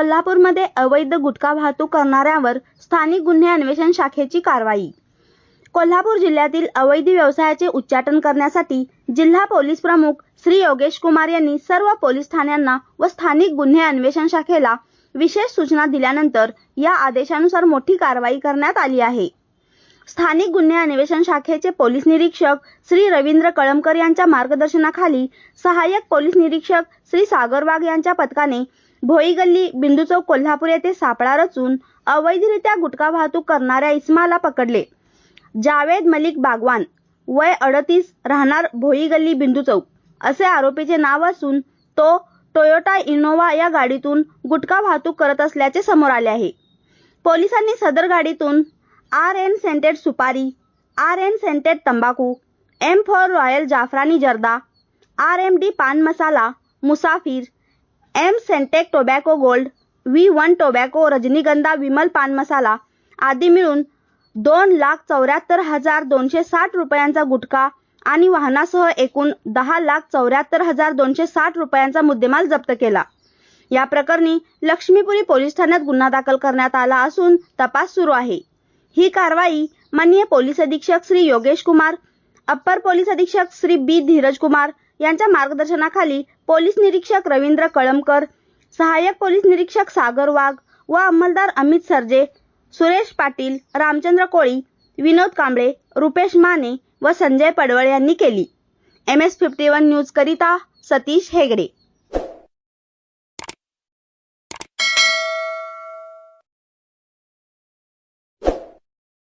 कोल्हापूरमध्ये अवैध गुटखा वाहतूक करणाऱ्यांवर स्थानिक गुन्हे अन्वेषण शाखेची कारवाई. कोल्हापूर जिल्ह्यातील अवैध व्यवसायाचे उच्चाटन करण्यासाठी जिल्हा पोलीस प्रमुख श्री योगेश कुमार यांनी सर्व पोलीस ठाण्यांना व स्थानिक गुन्हे अन्वेषण शाखेला विशेष सूचना दिल्यानंतर या आदेशानुसार मोठी कारवाई करण्यात आली आहे. स्थानिक गुन्हे अन्वेषण शाखेचे पोलीस निरीक्षक श्री रवींद्र कळमकर यांच्या मार्गदर्शनाखाली सहाय्यक पोलीस निरीक्षक श्री सागर वाघ यांच्या पथकाने भोई गल्ली बिंदू चौक कोल्हापूर येथे सापळा रचून अवैधरित्या गुटखा वाहतूक करणाऱ्या इस्माला पकडले. जावेद मलिक बागवान वय अडतीस राहणार भोई गल्ली बिंदू चौक. असे आरोपीचे नाव असून तो टोयोटा इनोव्हा या गाडीतून गुटखा वाहतूक करत असल्याचे समोर आले आहे. पोलिसांनी सदर गाडीतून आर एन सेंटेड सुपारी आर एन सेंटेड तंबाखू M four royal Jafrani Zarda R M D Pan Masala Musafir M scented tobacco gold V one tobacco Rajnigandha Vimal Pan मसाला आदी मिळून दोन लाख चौऱ्याहत्तर हजार दोनशे साठ रुपयांचा गुटखा आणि वाहनासह एकूण दहा लाख चौऱ्याहत्तर हजार दोनशे साठ रुपयांचा मुद्देमाल जप्त केला. या प्रकरणी लक्ष्मीपुरी पोलीस ठाण्यात गुन्हा दाखल करण्यात आला असून तपास सुरू आहे. ही कारवाई माननीय पोलीस अधीक्षक श्री योगेश कुमार अप्पर पोलीस अधीक्षक श्री बी धीरज कुमार यांच्या मार्गदर्शनाखाली पोलीस निरीक्षक रवींद्र कळमकर सहाय्यक पोलीस निरीक्षक सागर वाघ व अंमलदार अमित सरजे सुरेश पाटील रामचंद्र कोळी विनोद कांबळे रुपेश माने व संजय पडवळ यांनी केली. M S fifty one news करिता सतीश हेगडे.